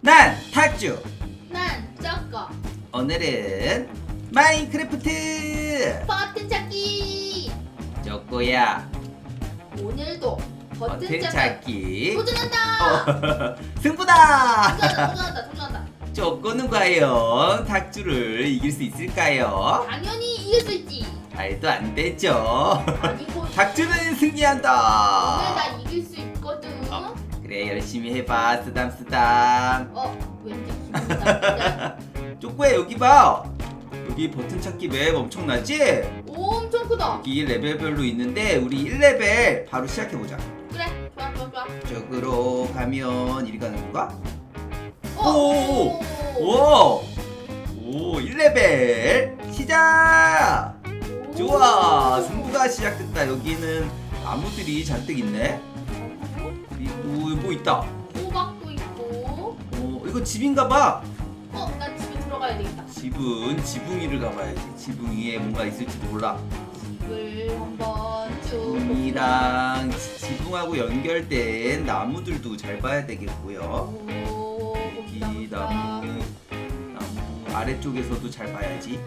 난 탁주. 난 저거. 오늘은 마인크래프트. 버튼 찾기. 쪼꼬야. 오늘도 버튼 버튼 찾기. 찾기 도전한다. 어, 승부다. 도전한다 도전한다 도전한다. 쪼꼬는 과연 탁주를 이길 수 있을까요? 당연히 이길 수 있지. 말도 안 되죠. 아니고 탁주는 오늘 승리한다. 나 이길 수. 그래 열심히 해봐 쓰담 쓰담 어 왠지 나쁘다 쪼꼬야 여기 봐 여기 버튼 찾기 맵 엄청나지? 엄청 크다 여기 레벨별로 있는데 우리 1레벨 바로 시작해보자 그래 좋아 좋아 좋아 저으로 가면 이리 가는 건가? 어, 오! 오! 오 1레벨 시작! 오. 좋아 승부가 시작됐다 여기는 나무들이 잔뜩 있네 뭐 있다. 호박도 있고? 어 이거 집인가 봐. 어 나 집에 들어가야 되겠다. 집은 지붕이를 가봐야지. 지붕 위에 뭔가 있을지도 몰라. 집을 한번 쭉 지붕이랑 지- 지붕하고 연결된 나무들도 잘 봐야 되겠고요. 오 여기 봅시다. 나무 나무 아래쪽에서도 잘 봐야지.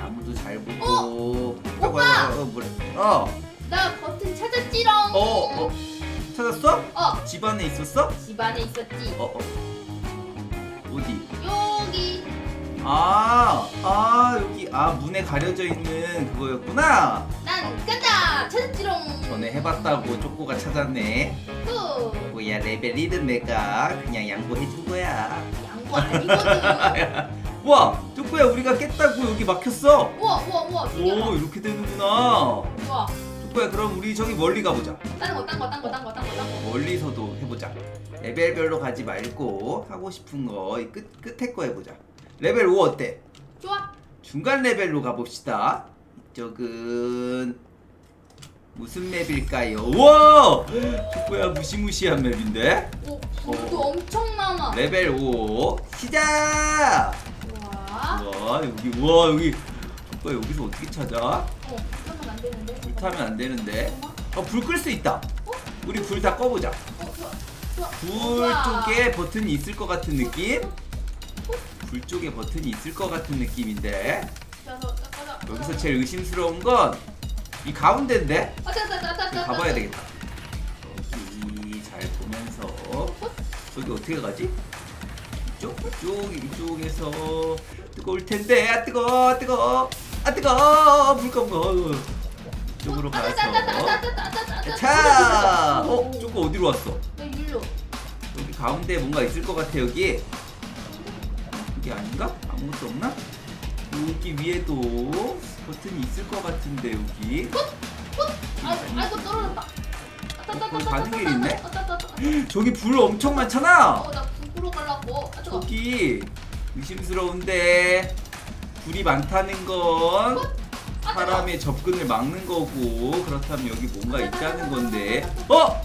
나무도 잘 보고. 어? 아이고, 오빠! 아이고, 뭐래. 어, 나 버튼 찾았지롱. 어, 어, 찾았어? 어, 집 안에 있었어? 집 안에 있었지 어, 어. 어디? 여기 아, 아, 여기, 아, 문에 가려져 있는 그거였구나. 난 간다 찾았지롱 전에 해봤다고 쪼꼬가 찾았네. 후 뭐야, 레벨 1은 내가 그냥 양보해준 거야. 양보 아니거든 와, 쪼꼬야, 우리가 깼다고 여기 막혔어. 우와 우와 우와 신기하다 오, 이렇게 되는구나. 우와 쪼꼬야, 그럼 우리 저기 멀리 가보자. 다른 거 딴 거 딴 거 딴 거 딴 거 딴 거 멀리서도 해보자. 레벨별로 가지 말고 하고 싶은 거 이 끝, 끝에 거 해보자. 레벨 5 어때? 좋아 중간 레벨로 가봅시다. 이쪽은 무슨 맵일까요? 우와! 뭐야 무시무시한 맵인데? 오 불도 엄청 많아 레벨 5 시작! 우와 우와 여기 우와 여기 뭐야 여기서 어떻게 찾아? 어 타면 안 되는데. 어 불 끌 수 있다. 우리 불 다 꺼보자. 불. 쪽에 버튼이 있을 것 같은 느낌? 불 쪽에 버튼이 있을 것 같은 느낌인데 여기서. 제일 의심스러운 건 이 가운데인데 가봐야 자. 되겠다 여기 잘 보면서 저기 어떻게 가지? 이쪽? 이쪽 이쪽에서 뜨거울 텐데 아 뜨거 아 뜨거 아 뜨거 물감 거 이쪽으로 가서 자, 어? 오. 조금 어디로 왔어? 여기 일로. 여기 가운데 뭔가 있을 것 같아 여기 이게 아닌가? 아무것도 없나? 여기 위에도 버튼이 있을 것 같은데 여기 아, 아이고 떨어졌다. 따, 거기 따, 가는 따, 있네? 저기 불 엄청 많잖아 어, 나 북으로 가려고. 아. 저기 의심스러운데 불이 많다는 건. 사람의 접근을 막는 거고 그렇다면 여기 뭔가 있다는 건데 어?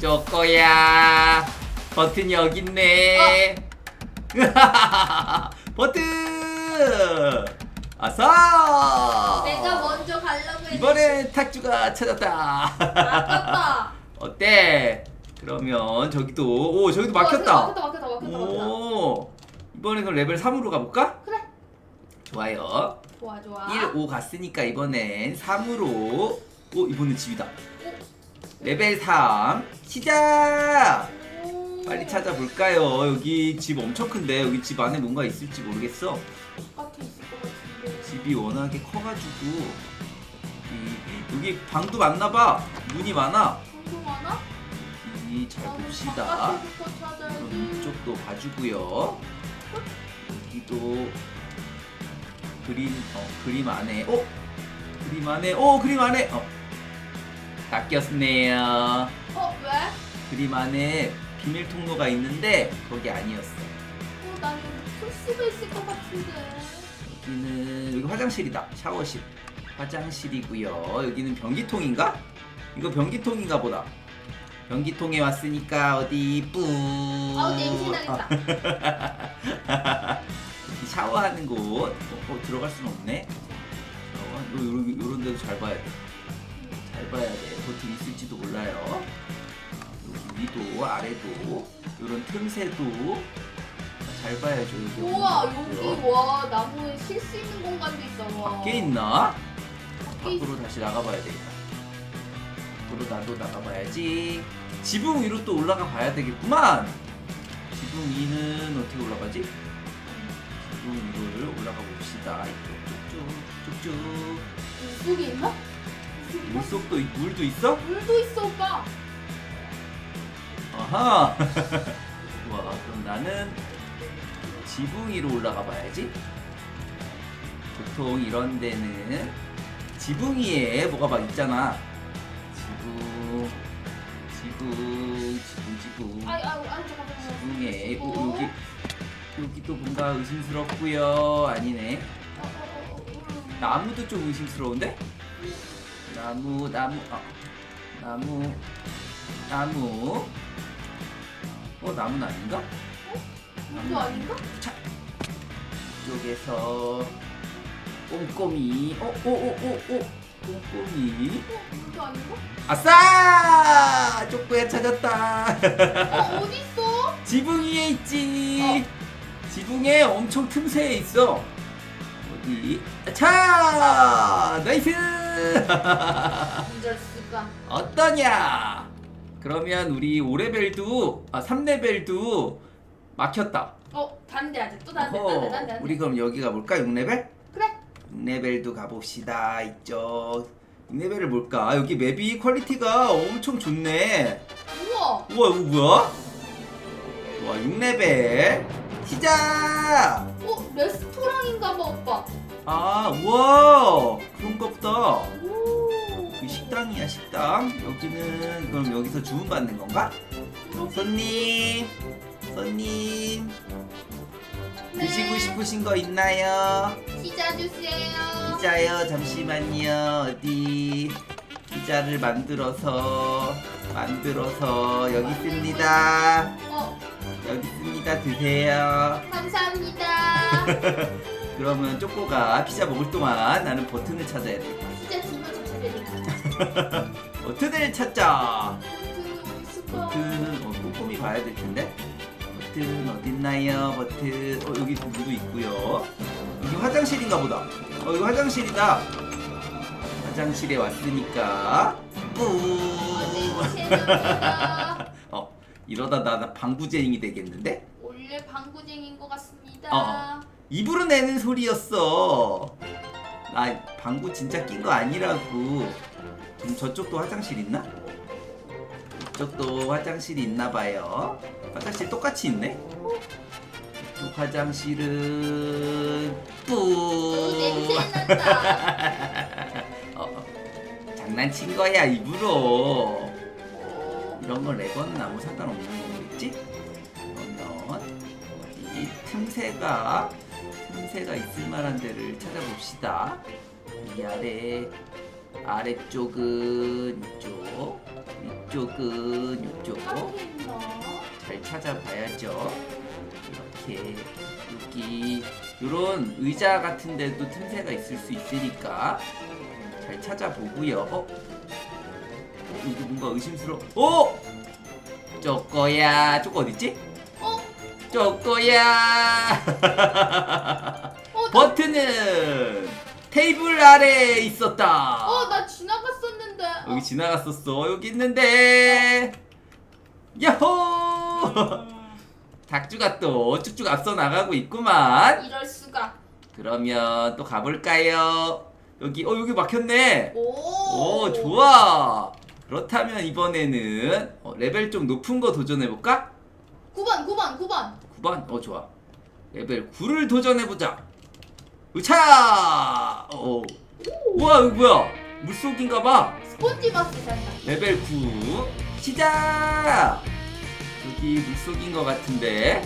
저거야 버튼 여기 있네 버튼 아싸 내가 먼저 가려고 했는데. 이번엔 탁주가 찾았다 아깝다. 어때? 그러면 저기도 오 저기도 어, 막혔다 막혔다, 막혔다, 막혔다, 막혔다. 오 이번에 그럼 레벨 3으로 가볼까? 그래. 좋아요 좋아, 좋아. 1, 5 갔으니까 이번엔 3으로. 오 이번엔 집이다. 레벨 3 시작! 오. 빨리 찾아볼까요? 여기 집 엄청 큰데 여기 집 안에 뭔가 있을지 모르겠어. 바깥에 있을 것 같은데. 집이 워낙에 커가지고. 이- 여기 방도 많나봐. 문이 많아. 방송 하나? 여기 잘 봅시다. 바깥에부터 찾아야지. 이쪽도 봐주고요. 여기도 그림 어 그림 안에 어? 그림 안에 어 그림 안에 어. 낚였네요. 어, 왜? 그림 안에 비밀 통로가 있는데 거기 아니었어. 어, 나 여기 풀숲에 있을 것 같은데. 여기는 여기 화장실이다. 샤워실. 화장실이고요. 여기는 변기통인가? 이거 변기통인가 보다. 변기통에 왔으니까 어디 뿌 아우, 냄새 나겠다. 샤워하는 곳 어, 어, 들어갈 수는 없네 샤워 요런, 요런 데도 잘 봐야 돼 잘 봐야 돼 버튼 있을지도 몰라요 위도 아래도 요런 틈새도 잘 봐야죠 여기 우와 여기. 와 나무에 쉴 수 있는 공간도 있어. 와. 밖에 있나? 밖에 있- 밖으로 다시 나가봐야 되겠다 밖으로 나도 나가봐야지 지붕 위로 또 올라가 봐야 되겠구만 지붕 위는 어떻게 올라가지? 지붕 위를 올라가 봅시다 쭉쭉 쭉쭉 물속에 있나? 물속도 있- 물도 있어? 물도 있어 오빠. 아하 와 그럼 나는 지붕 위로 올라가 봐야지 보통 이런 데는 지붕 위에 뭐가 막 있잖아 지붕 지붕 지붕 지붕 아이 아이 아이 잠깐 잠깐. 지붕에 어? 오, 여기 여기도 뭔가 의심스럽고요. 아니네. 어, 어, 어, 어, 음. 나무도 좀 의심스러운데? 나무 나무 아, 나무 나무. 어 나무는 아닌가? 물도 아닌가? 이쪽에서 꼼꼼히 어, 오오오오오 꼼꼼히. 어 물도 아닌가? 아싸! 쪼꼬야 찾았다. 어 어디 있어? 지붕 위에 있지 지붕에 엄청 틈새에 있어 어디 자 나이스 이럴 수가. 어떠냐 그러면 우리 5레벨도 아 3레벨도 막혔다 어 다른데 하자. 또 다른데 어허, 다른데 다른데. 우리 그럼 여기 가볼까 6레벨? 그래. 6레벨도 가봅시다 이쪽 6레벨을 볼까 여기 맵이 퀄리티가 엄청 좋네 우와. 우와 이거 뭐야? 와 6레벨 시작 어 레스토랑인가 봐 오빠. 아 우와 그런가 보다 오. 그 식당이야 식당 여기는 그럼 여기서 주문받는 건가? 손님 손님 네. 드시고 싶으신 거 있나요? 피자 주세요. 피자요 잠시만요 어디 피자를 만들어서 만들어서 여기 있습니다 어 여기 있습니다. 드세요. 감사합니다. 그러면 쪼꼬가 피자 먹을 동안 나는 버튼을 찾아야 돼. 피자 주문 좀 찾아야 버튼을 찾자. 버튼? 버튼은 어, 꼼꼼히 봐야 될 텐데. 버튼 어딨나요? 버튼. 어 여기 누구 있고요. 이게 화장실인가 보다. 어 이거 화장실이다. 화장실에 왔으니까. 뿌 어디 채널이야? 어 이러다 나, 나 방구쟁이 되겠는데 원래 방구쟁인 것 같습니다. 어. 입으로 내는 소리였어 나 방구 진짜 낀 거 아니라고 좀 저쪽도 화장실 있나? 이쪽도 화장실이 있나 봐요 화장실 똑같이 있네 이쪽 화장실은 어, 뿌 냄새 난다. 어, 어. 장난친 거야 입으로 어, 이런 건 레건은 아무 상관없는 거겠지? 그러면 어디 틈새가 틈새가 있을 만한 데를 찾아봅시다. 이 아래 아래쪽은 이쪽, 이쪽은 이쪽? 잘 찾아봐야죠. 이렇게 여기 이런 의자 같은 데도 틈새가 있을 수 있으니까 잘 찾아보고요. 어? 어, 이거 뭔가 의심스러워. 어? 쪼꼬야. 쪼꼬 어딨지? 어? 쪼꼬야. 어, 나, 버튼은 테이블 아래에 있었다. 어, 나 지나갔었는데. 어, 여기 지나갔었어. 여기 있는데. 야호! 닭주가 또 쭉쭉 앞서 나가고 있구만. 이럴 수가. 그러면 또 가볼까요? 여기 어 여기 막혔네. 오. 오 좋아. 그렇다면 이번에는 어, 레벨 좀 높은 거 도전해 볼까? 9번, 9번, 9번. 9번. 어 좋아. 레벨 9를 도전해 보자. 으차! 어. 우와 이거 뭐야? 물속인가 봐. 스폰지버스 잔다. 레벨 9 시작. 여기 물속인 것 같은데.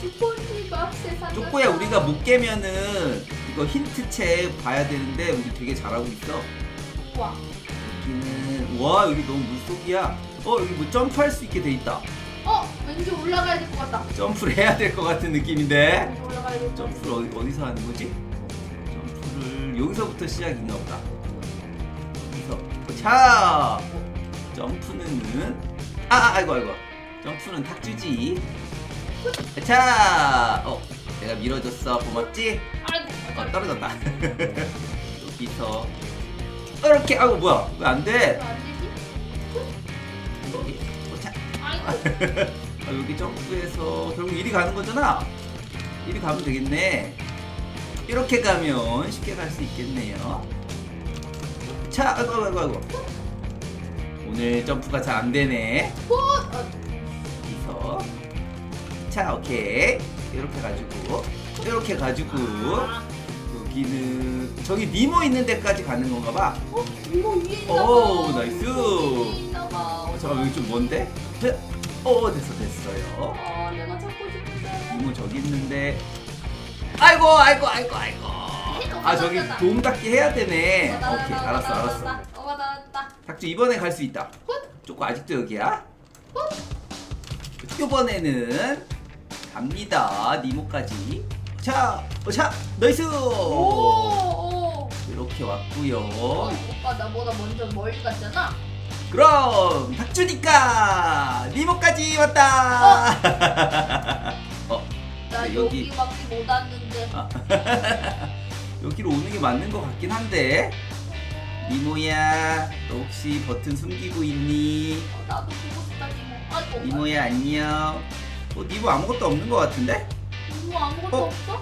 스폰지버스 잔다. 쪼꼬야 우리가 못 깨면은 이거 힌트책 봐야 되는데 우리 되게 잘하고 있어. 와. 여기는 와 여기 너무 물속이야. 어 여기 뭐 점프할 수 있게 돼 있다. 어, 왠지 올라가야 될 것 같다. 점프를 해야 될 것 같은 느낌인데. 왠지 올라가야 될 것 같아. 점프를 어디, 어디서 하는 거지? 점프를 여기서부터 시작인가 보다. 여기서 자 점프는 아 아, 아이고 아이고 점프는 탁주지 자, 어, 내가 밀어줬어. 고맙지? 아이고 어, 떨어졌다. 여기서 이렇게 아우 뭐야? 왜 안 돼? 여기, 아, 여기 점프해서 결국 이리 가는 거잖아. 이리 가면 되겠네. 이렇게 가면 쉽게 갈 수 있겠네요. 자, 아이고 아이고 아이고. 오늘 점프가 잘 안 되네. 여기서 자 오케이 이렇게 가지고 이렇게 가지고 아, 여기는 저기 니모 있는 데까지 가는 건가 봐. 어? 이거 위에 있나 봐 오, 나이스. 위에 있나 봐 어, 잠깐 여기 좀 먼데? 자, 어 됐어 됐어요. 아 내가 찾고 싶은데 니모 저기 있는데. 아이고 아이고 아이고 아이고. 아 저기 도움 닫기 해야 되네. 어, 나왔다, 오케이 나왔다, 알았어 알았어. 나왔다. 어 나왔다 닥주 이번에 갈 수 있다. 쪼꼬 아직도 여기야? 이번에는 갑니다. 니모까지. 자, 어, 자, 나이스. 오 오 이렇게 왔고요. 어, 오빠 나보다 먼저 멀리 갔잖아 그럼 닥주니까 니모까지 왔다. 어, 나 네, 여기- 여기밖에 못 왔는데 아. 여기로 오는 게 맞는 것 같긴 한데. 니모야, 너 혹시 버튼 숨기고 있니? 어, 나도 보고 싶다 니모 아이고 니모야 안녕. 어, 니모 아무것도 없는 것 같은데? 니모 아무것도 어? 없어? 어,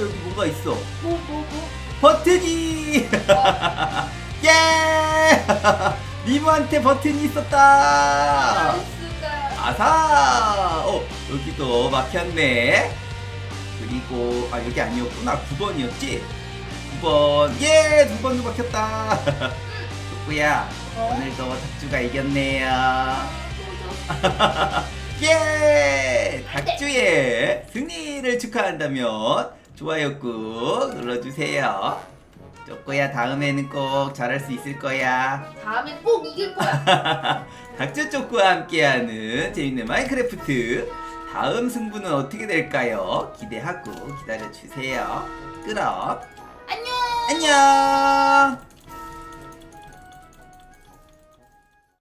여기 뭔가 있어. 뭐 뭐 뭐 버튼이! 예! 니모한테 버튼이 있었다! 나이스가 아사! 어, 여기도 막혔네. 그리고, 아, 여기 아니었구나. 9번이었지? 9번. 예! 두 번도 막혔다. 좋구야. 어? 오늘도 닭주가 이겼네요. 예! 닭주의 승리를 축하한다면 좋아요 꾹 눌러주세요. 쪼꼬야 다음에는 꼭 잘할 수 있을 거야. 다음에 꼭 이길 거야 닭주 쪼꼬와 함께하는 재밌는 마인크래프트 다음 승부는 어떻게 될까요? 기대하고 기다려주세요. 그럼 안녕 안녕!